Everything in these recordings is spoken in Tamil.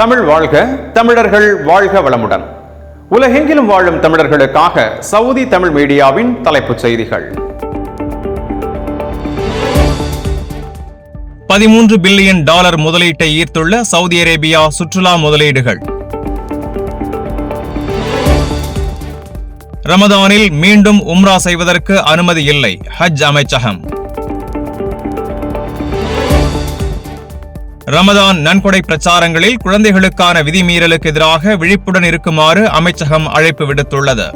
தமிழ் வாழ்க தமிழர்கள் வாழ்க வளமுடன். உலகெங்கிலும் வாழும் தமிழர்களுக்காக சவுதி தமிழ் மீடியாவின் தலைப்புச் செய்திகள். பதிமூன்று பில்லியன் டாலர் முதலீட்டை ஈர்த்துள்ள சவுதி அரேபியா சுற்றுலா முதலீடுகள். ரமதானில் மீண்டும் உம்ரா செய்வதற்கு அனுமதி இல்லை ஹஜ் அமைச்சகம். ரமதான் நன்கொடை பிரச்சாரங்களில் குழந்தைகளுக்கான விதிமீறலுக்கு எதிராக விழிப்புடன் இருக்குமாறு அமைச்சகம் அழைப்பு விடுத்துள்ளது.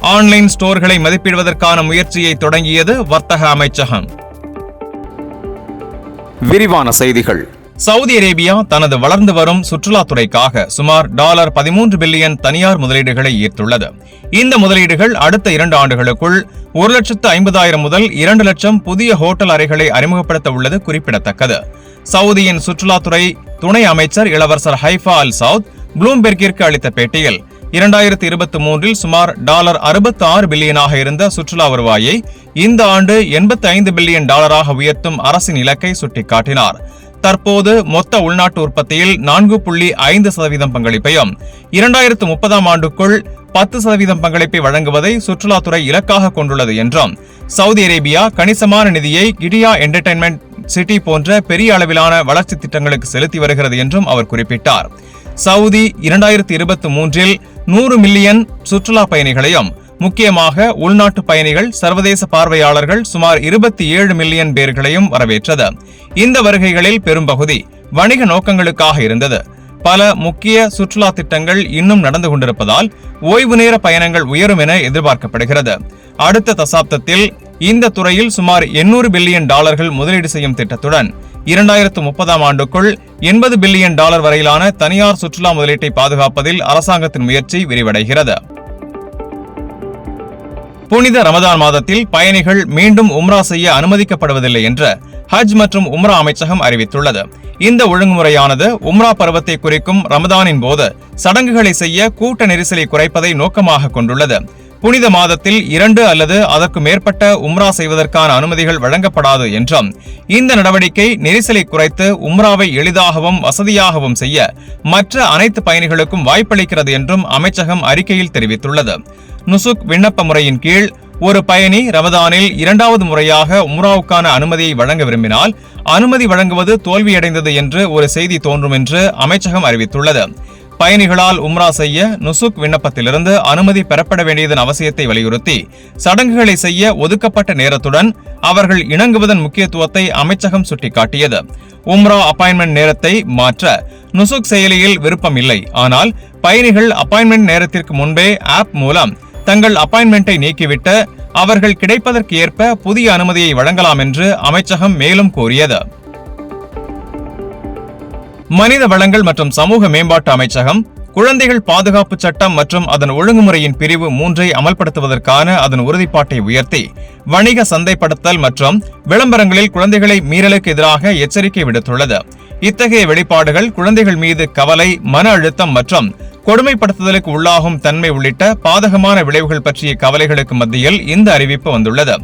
ஆன்லைன் ஸ்டோர்களை மதிப்பிடுவதற்கான முயற்சியை தொடங்கியது வர்த்தக அமைச்சகம். விரிவான செய்திகள். சவுதி அரேபியா தனது வளர்ந்து வரும் சுற்றுலாத்துறைக்காக சுமார் டாலர் பதிமூன்று பில்லியன் தனியார் முதலீடுகளை ஈர்த்துள்ளது. இந்த முதலீடுகள் அடுத்த இரண்டு ஆண்டுகளுக்குள் ஒரு லட்சத்து ஐம்பதாயிரம் முதல் இரண்டு லட்சம் புதிய ஹோட்டல் அறைகளை அறிமுகப்படுத்த உள்ளது குறிப்பிடத்தக்கது. சவுதியின் சுற்றுலாத்துறை துணை அமைச்சர் இளவரசர் ஹைஃபா அல் சவுத் ப்ளூம்பெர்கிற்கு அளித்த பேட்டியில் இரண்டாயிரத்தி இருபத்தி மூன்றில் சுமார் டாலர் அறுபத்தி ஆறு பில்லியனாக இருந்த சுற்றுலா வருவாயை இந்த ஆண்டு எண்பத்தி ஐந்து பில்லியன் டாலராக உயர்த்தும் அரசின் இலக்கை சுட்டிக்காட்டினார். தற்போது மொத்த உள்நாட்டு உற்பத்தியில் நான்கு புள்ளி ஐந்து சதவீதம் பங்களிப்பையும் இரண்டாயிரத்து முப்பதாம் ஆண்டுக்குள் பத்து சதவீதம் பங்களிப்பை வழங்குவதை சுற்றுலாத்துறை இலக்காக கொண்டுள்ளது என்றும் சவுதி அரேபியா கணிசமான நிதியை கிடியா என்டர்டைன்மெண்ட் சிட்டி போன்ற பெரிய அளவிலான வளர்ச்சி திட்டங்களுக்கு செலுத்தி வருகிறது என்றும் அவர் குறிப்பிட்டார். சவுதி இரண்டாயிரத்தி இருபத்தி மூன்றில் நூறு மில்லியன் சுற்றுலா பயணிகளையும் முக்கியமாக உள்நாட்டு பயணிகள் சர்வதேச பார்வையாளர்கள் சுமார் இருபத்தி ஏழு மில்லியன் பேர்களையும் வரவேற்றது. இந்த வருகைகளில் பெரும்பகுதி வணிக நோக்கங்களுக்காக இருந்தது. பல முக்கிய சுற்றுலா திட்டங்கள் இன்னும் நடந்து கொண்டிருப்பதால் ஓய்வு நேர பயணங்கள் உயரும் என எதிர்பார்க்கப்படுகிறது. அடுத்த தசாப்தத்தில் இந்த துறையில் சுமார் எண்ணூறு பில்லியன் டாலர்கள் முதலீடு செய்யும் திட்டத்துடன் இரண்டாயிரத்து முப்பதாம் ஆண்டுக்குள் எண்பது பில்லியன் டாலர் வரையிலான தனியார் சுற்றுலா முதலீட்டை பாதுகாப்பதில் அரசாங்கத்தின் முயற்சி விரிவடைகிறது. புனித ரமதான் மாதத்தில் பயணிகள் மீண்டும் உம்ரா செய்ய அனுமதிக்கப்படுவதில்லை என்று ஹஜ் மற்றும் உம்ரா அமைச்சகம் அறிவித்துள்ளது. இந்த ஒழுங்குமுறையானது உம்ரா பருவத்தை குறிக்கும் ரமதானின் போது சடங்குகளை செய்ய கூட்ட நெரிசலை குறைப்பதை நோக்கமாக கொண்டுள்ளது. புனித மாதத்தில் இரண்டு அல்லது அதற்கு மேற்பட்ட உம்ரா செய்வதற்கான அனுமதிகள் வழங்கப்படாது என்றும் இந்த நடவடிக்கை நெரிசலை குறைத்து உம்ராவை எளிதாகவும் வசதியாகவும் செய்ய மற்ற அனைத்து பயணிகளுக்கும் வாய்ப்பளிக்கிறது என்றும் அமைச்சகம் அறிக்கையில் தெரிவித்துள்ளது. நுசுக் விண்ணப்ப முறையின் கீழ் ஒரு பயணி ரமதானில் இரண்டாவது முறையாக உம்ராவுக்கான அனுமதியை வழங்க விரும்பினால் அனுமதி வழங்குவது தோல்வியடைந்தது என்று ஒரு செய்தி தோன்றும் என்று அமைச்சகம் அறிவித்துள்ளது. பயணிகளால் உம்ரா செய்ய நுசுக் விண்ணப்பத்திலிருந்து அனுமதி பெறப்பட வேண்டியதன் அவசியத்தை வலியுறுத்தி சடங்குகளை செய்ய ஒதுக்கப்பட்ட நேரத்துடன் அவர்கள் இணங்குவதன் முக்கியத்துவத்தை அமைச்சகம் சுட்டிக்காட்டியது. உம்ரா அப்பாயின்மெண்ட் நேரத்தை மாற்ற நுசுக் செயலியில் விருப்பம் இல்லை ஆனால் பயணிகள் அப்பாயின்மெண்ட் நேரத்திற்கு முன்பே ஆப் மூலம் தங்கள் அப்பாயின்மெண்ட்டை நீக்கிவிட்டு அவர்கள் கிடைப்பதற்கு ஏற்ப புதிய அனுமதியை வழங்கலாம் என்று அமைச்சகம் மேலும் கூறியது. மனித வளங்கள் மற்றும் சமூக மேம்பாட்டு அமைச்சகம் குழந்தைகள் பாதுகாப்பு சட்டம் மற்றும் அதன் ஒழுங்குமுறையின் பிரிவு மூன்றை அமல்படுத்துவதற்கான அதன் உறுதிப்பாட்டை உயர்த்தி வணிக சந்தைப்படுத்தல் மற்றும் விளம்பரங்களில் குழந்தைகளை மீறலுக்கு எதிராக எச்சரிக்கை விடுத்துள்ளது. இத்தகைய வெளிப்பாடுகள் குழந்தைகள் மீது கவலை மன அழுத்தம் மற்றும் கொடுமைப்படுத்துதலுக்கு உள்ளாகும் தன்மை உள்ளிட்ட பாதகமான விளைவுகள் பற்றிய கவலைகளுக்கு மத்தியில் இந்த அறிவிப்பு வந்துள்ளது.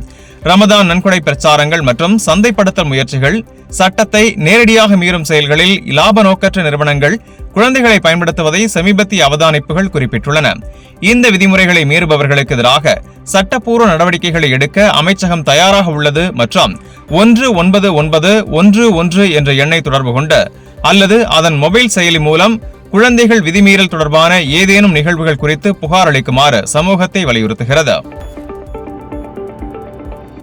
ரமதான் நன்கொடை பிரச்சாரங்கள் மற்றும் சந்தைப்படுத்தல் முயற்சிகள் சட்டத்தை நேரடியாக மீறும் செயல்களில் இலாப நோக்கற்ற நிறுவனங்கள் குழந்தைகளை பயன்படுத்துவதை சமீபத்திய அவதானிப்புகள் குறிப்பிட்டுள்ளன. இந்த விதிமுறைகளை மீறுபவர்களுக்கு எதிராக சட்டப்பூர்வ நடவடிக்கைகளை எடுக்க அமைச்சகம் தயாராக உள்ளது மற்றும் ஒன்று ஒன்பது ஒன்பது ஒன்று ஒன்று என்ற எண்ணை தொடர்பு கொண்டு அல்லது அதன் மொபைல் செயலி மூலம் குழந்தைகள் விதிமீறல் தொடர்பான ஏதேனும் நிகழ்வுகள் குறித்து புகார் அளிக்குமாறு சமூகத்தை வலியுறுத்துகிறது.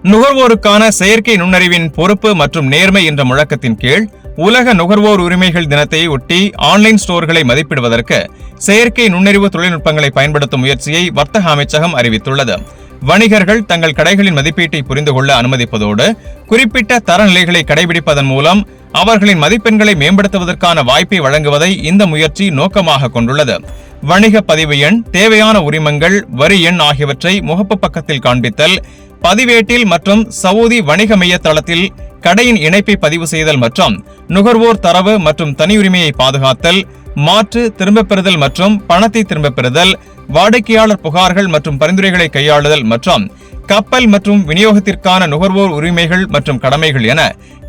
நுகர்வோருக்கான செயற்கை நுண்ணறிவின் பொறுப்பு மற்றும் நேர்மை என்ற முழக்கத்தின் கீழ் உலக நுகர்வோர் உரிமைகள் தினத்தை ஒட்டி ஆன்லைன் ஸ்டோர்களை மதிப்பிடுவதற்கு செயற்கை நுண்ணறிவு தொழில்நுட்பங்களை பயன்படுத்தும் முயற்சியை வர்த்தக அமைச்சகம் அறிவித்துள்ளது. வணிகர்கள் தங்கள் கடைகளின் மதிப்பீட்டை புரிந்து கொள்ள அனுமதிப்பதோடு குறிப்பிட்ட தரநிலைகளை கடைபிடிப்பதன் மூலம் அவர்களின் மதிப்பெண்களை மேம்படுத்துவதற்கான வாய்ப்பை வழங்குவதை இந்த முயற்சி நோக்கமாக கொண்டுள்ளது. வணிக பதிவு எண் தேவையான உரிமங்கள் வரி எண் ஆகியவற்றை முகப்பு பக்கத்தில் காண்பித்தல் பதிவேட்டில் மற்றும் சவுதி வணிக மைய தளத்தில் கடையின் இணைப்பை பதிவு செய்தல் மற்றும் நுகர்வோர் தரவு மற்றும் தனியுரிமையை பாதுகாத்தல் மாற்று திரும்பப் பெறுதல் மற்றும் பணத்தை திரும்பப் பெறுதல் வாடிக்கையாளர் புகார்கள் மற்றும் பரிந்துரைகளை கையாளுதல் மற்றும் கப்பல் மற்றும் விநியோகத்திற்கான நுகர்வோர் உரிமைகள் மற்றும் கடமைகள் என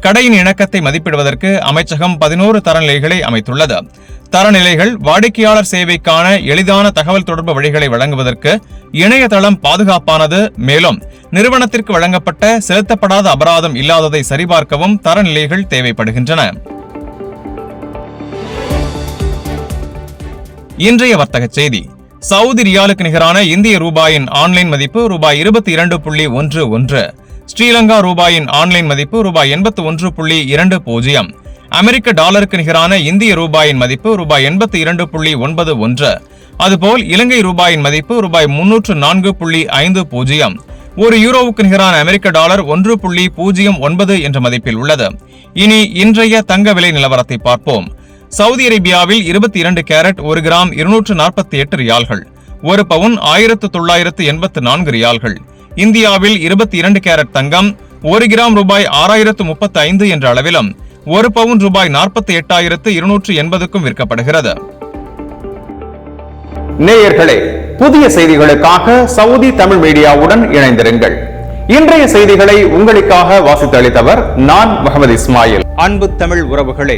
கடையின் இணக்கத்தை மதிப்பிடுவதற்கு அமைச்சகம் பதினோரு தரநிலைகளை அமைத்துள்ளது. தரநிலைகள் வாடிக்கையாளர் சேவைக்கான எளிதான தகவல் தொடர்பு வழிகளை வழங்குவதற்கு இணையதளம் பாதுகாப்பானது. மேலும் நிறுவனத்திற்கு வழங்கப்பட்ட செலுத்தப்படாத அபராதம் இல்லாததை சரிபார்க்கவும் தரநிலைகள் தேவைப்படுகின்றன. இன்றைய வர்த்தக செய்தி. சவுதி ரியாலுக்கு நிகரான இந்திய ரூபாயின் ஆன்லைன் மதிப்பு ரூபாய் இருபத்தி இரண்டு புள்ளி ஒன்று ஒன்று. ஸ்ரீலங்கா ரூபாயின் ஆன்லைன் மதிப்பு ரூபாய் எண்பத்தி ஒன்று புள்ளி இரண்டு பூஜ்ஜியம். அமெரிக்க டாலருக்கு நிகரான இந்திய ரூபாயின் மதிப்பு ரூபாய் எண்பத்தி இரண்டு புள்ளி ஒன்பது ஒன்று. அதுபோல் இலங்கை ரூபாயின் மதிப்பு ரூபாய் முன்னூற்று நான்கு புள்ளி ஐந்து பூஜ்ஜியம். ஒரு யூரோவுக்கு நிகரான அமெரிக்க டாலர் ஒன்று புள்ளி பூஜ்ஜியம் ஒன்பது என்ற மதிப்பில் உள்ளது. இனி இன்றைய தங்க விலை நிலவரத்தை பார்ப்போம். சவுதி அரேபியாவில் இருபத்தி இரண்டு கேரட் ஒரு கிராம் இருநூற்று நாற்பத்தி எட்டு ரியால்கள் ஒரு பவுன் ஆயிரத்து தொள்ளாயிரத்து எண்பத்து நான்கு ரியால்கள். இந்தியாவில் இருபத்தி இரண்டு கேரட் தங்கம் ஒரு கிராம் ரூபாய் ஆறாயிரத்து முப்பத்தி ஐந்து என்ற அளவிலும் ஒரு பவுன் ரூபாய் நாற்பத்தி எட்டாயிரத்து இருநூற்று எண்பதுக்கும் விற்கப்படுகிறது. நேயர்களே புதிய செய்திகளுக்காக சவுதி தமிழ் மீடியாவுடன் இணைந்திருங்கள். இன்றைய செய்திகளை உங்களுக்காக வாசித்து அளித்தவர் நான் முகமது இஸ்மாயில். அன்பு தமிழ் உறவுகளே